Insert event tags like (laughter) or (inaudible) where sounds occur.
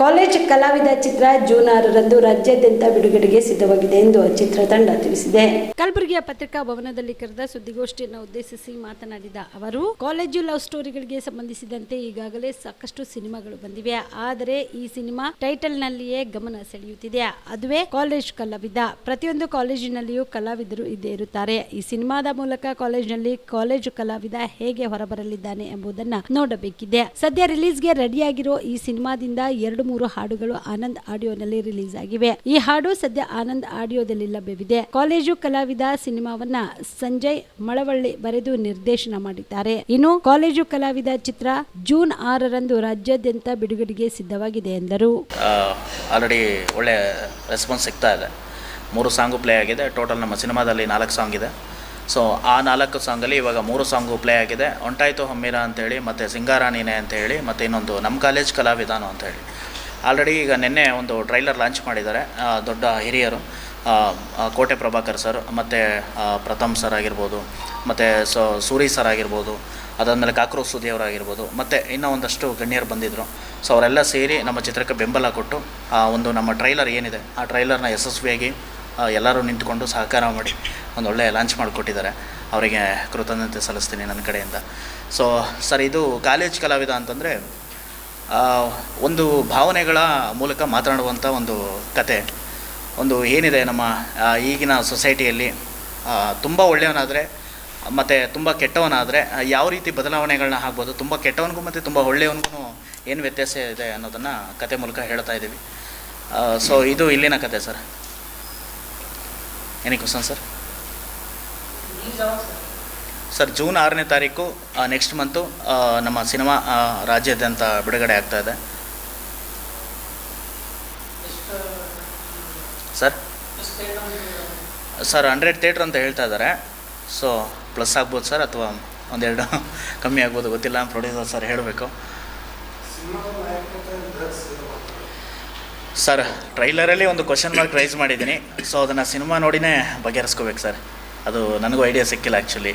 College ಕಲಾವಿದ ಚಿತ್ರ June ಆರರಂದು ರಾಜ್ಯಾದ್ಯಂತ ಬಿಡುಗಡೆಗೆ ಸಿದ್ಧವಾಗಿದೆ ಎಂದು ಚಿತ್ರತಂಡ ತಿಳಿಸಿದೆ. ಕಲಬುರಗಿಯ ಪತ್ರಿಕಾ ಭವನದಲ್ಲಿ ಕರೆದ ಸುದ್ದಿಗೋಷ್ಠಿಯನ್ನು ಉದ್ದೇಶಿಸಿ ಮಾತನಾಡಿದ ಅವರು, ಕಾಲೇಜು ಲವ್ ಸ್ಟೋರಿಗಳಿಗೆ ಸಂಬಂಧಿಸಿದಂತೆ ಈಗಾಗಲೇ ಸಾಕಷ್ಟು ಸಿನಿಮಾಗಳು ಬಂದಿವೆ. ಆದರೆ ಈ ಸಿನಿಮಾ ಟೈಟಲ್ ನಲ್ಲಿಯೇ ಗಮನ ಸೆಳೆಯುತ್ತಿದೆ. ಅದುವೇ ಕಾಲೇಜ್ ಕಲಾವಿದ. ಪ್ರತಿಯೊಂದು ಕಾಲೇಜಿನಲ್ಲಿಯೂ ಕಲಾವಿದರು ಇದ್ದೇ ಇರುತ್ತಾರೆ. ಈ ಸಿನಿಮಾದ ಮೂಲಕ ಕಾಲೇಜಿನಲ್ಲಿ ಕಾಲೇಜು ಕಲಾವಿದ ಹೇಗೆ ಹೊರಬರಲಿದ್ದಾನೆ ಎಂಬುದನ್ನ ನೋಡಬೇಕಿದೆ. ಸದ್ಯ ರಿಲೀಸ್ಗೆ ರೆಡಿಯಾಗಿರೋ ಈ ಸಿನಿಮಾದಿಂದ ಎರಡು ಮೂರು ಹಾಡುಗಳು ಆನಂದ್ ಆಡಿಯೋನಲ್ಲಿ ರಿಲೀಸ್ ಆಗಿವೆ. ಈ ಹಾಡು ಸದ್ಯ ಆನಂದ್ ಆಡಿಯೋದಲ್ಲಿ ಲಭ್ಯವಿದೆ. ಕಾಲೇಜು ಕಲಾವಿದ ಸಿನಿಮಾವನ್ನ ಸಂಜಯ್ ಮಳವಳ್ಳಿ ಬರೆದು ನಿರ್ದೇಶನ ಮಾಡಿದ್ದಾರೆ. ಇನ್ನು ಕಾಲೇಜು ಕಲಾವಿದ ಚಿತ್ರ ಜೂನ್ ಆರರಂದು ರಾಜ್ಯಾದ್ಯಂತ ಬಿಡುಗಡೆಗೆ ಸಿದ್ಧವಾಗಿದೆ ಎಂದರು. ಆಲ್ರೆಡಿ ಒಳ್ಳೆ ರೆಸ್ಪಾನ್ಸ್ ಸಿಗ್ತಾ ಇದೆ. ಮೂರು ಸಾಂಗು ಪ್ಲೇ ಆಗಿದೆ. ಟೋಟಲ್ ನಮ್ಮ ಸಿನಿಮಾದಲ್ಲಿ ನಾಲ್ಕು ಸಾಂಗ್ ಇದೆ. ಸೊ ಆ ನಾಲ್ಕು ಸಾಂಗಲ್ಲಿ ಇವಾಗ ಮೂರು ಸಾಂಗು ಪ್ಲೇ ಆಗಿದೆ. ಹೊಂಟಾಯ್ತು ಹಮ್ಮಿರ ಅಂತೇಳಿ, ಮತ್ತು ಸಿಂಗಾರ ಅಂತ ಹೇಳಿ ಮತ್ತು ಇನ್ನೊಂದು ನಮ್ಮ ಕಾಲೇಜ್ ಕಲಾವಿದಾನು ಅಂತೇಳಿ. ಆಲ್ರೆಡಿ ಈಗ ನಿನ್ನೆ ಒಂದು ಟ್ರೈಲರ್ ಲಾಂಚ್ ಮಾಡಿದ್ದಾರೆ ದೊಡ್ಡ ಹಿರಿಯರು ಕೋಟೆ ಪ್ರಭಾಕರ್ ಸರ್, ಮತ್ತು ಪ್ರಥಮ್ ಸರ್ ಆಗಿರ್ಬೋದು, ಮತ್ತು ಸೊ, ಸೂರಿ ಸರ್ ಆಗಿರ್ಬೋದು, ಅದಾದಮೇಲೆ ಕಾಕ್ರೋಚ್ ಸುದಿಯವರಾಗಿರ್ಬೋದು ಮತ್ತು ಇನ್ನೂ ಒಂದಷ್ಟು ಗಣ್ಯರು ಬಂದಿದ್ದರು ಸೊ ಅವರೆಲ್ಲ ಸೇರಿ ನಮ್ಮ ಚಿತ್ರಕ್ಕೆ ಬೆಂಬಲ ಕೊಟ್ಟು ಒಂದು ನಮ್ಮ ಟ್ರೈಲರ್ ಏನಿದೆ, ಆ ಟ್ರೈಲರ್ನ ಯಶಸ್ವಿಯಾಗಿ ಎಲ್ಲರೂ ನಿಂತ್ಕೊಂಡು ಸಹಕಾರ ಮಾಡಿ ಒಂದು ಒಳ್ಳೆಯ ಲಾಂಚ್ ಮಾಡಿಕೊಟ್ಟಿದ್ದಾರೆ. ಅವರಿಗೆ ಕೃತಜ್ಞತೆ ಸಲ್ಲಿಸ್ತೀನಿ ನನ್ನ ಕಡೆಯಿಂದ. ಸೊ ಸರ್, ಇದು ಕಾಲೇಜ್ ಕಲಾವಿದ ಅಂತಂದರೆ ಒಂದು ಭಾವನೆಗಳ ಮೂಲಕ ಮಾತನಾಡುವಂಥ ಒಂದು ಕತೆ. ಒಂದು ಏನಿದೆ ನಮ್ಮ ಈಗಿನ ಸೊಸೈಟಿಯಲ್ಲಿ ತುಂಬ ಒಳ್ಳೆಯವನಾದರೆ, ಮತ್ತು ತುಂಬ ಕೆಟ್ಟವನಾದರೆ ಯಾವ ರೀತಿ ಬದಲಾವಣೆಗಳನ್ನ ಆಗ್ಬೋದು ತುಂಬ ಕೆಟ್ಟವನಿಗೂ ಮತ್ತು ತುಂಬ ಒಳ್ಳೆಯವನಿಗೂ ಏನು ವ್ಯತ್ಯಾಸ ಇದೆ ಅನ್ನೋದನ್ನು ಕತೆ ಮೂಲಕ ಹೇಳ್ತಾ ಇದ್ದೀವಿ. ಸೊ ಇದು ಇಲ್ಲಿನ ಕತೆ sir. Any question sir? Sir, June ಆರನೇ ತಾರೀಕು ನೆಕ್ಸ್ಟ್ ಮಂತು ನಮ್ಮ ಸಿನಿಮಾ ರಾಜ್ಯಾದ್ಯಂತ ಬಿಡುಗಡೆ ಆಗ್ತಾ ಇದೆ. ಸರ್? ಸರ್, ಹಂಡ್ರೆಡ್ ಥಿಯೇಟ್ರ್ ಅಂತ ಹೇಳ್ತಾ ಇದ್ದಾರೆ. ಸೊ ಪ್ಲಸ್ ಆಗ್ಬೋದು ಸರ್, ಅಥವಾ ಒಂದೆರಡು (laughs) ಕಮ್ಮಿ ಆಗ್ಬೋದು ಗೊತ್ತಿಲ್ಲ ಪ್ರೊಡ್ಯೂಸರ್ ಸರ್ ಹೇಳಬೇಕು. ಸರ್, ಟ್ರೈಲರಲ್ಲಿ ಒಂದು ಕ್ವಶನ್ ಮಾರ್ಕ್ ರೈಸ್ ಮಾಡಿದ್ದೀನಿ. ಸೊ ಅದನ್ನು ಸಿನಿಮಾ ನೋಡಿನೇ ಬಗೆಹರಿಸ್ಕೋಬೇಕು ಸರ್. ಅದು ನನಗೂ ಐಡಿಯಾ ಸಿಕ್ಕಿಲ್ಲ ಆ್ಯಕ್ಚುಲಿ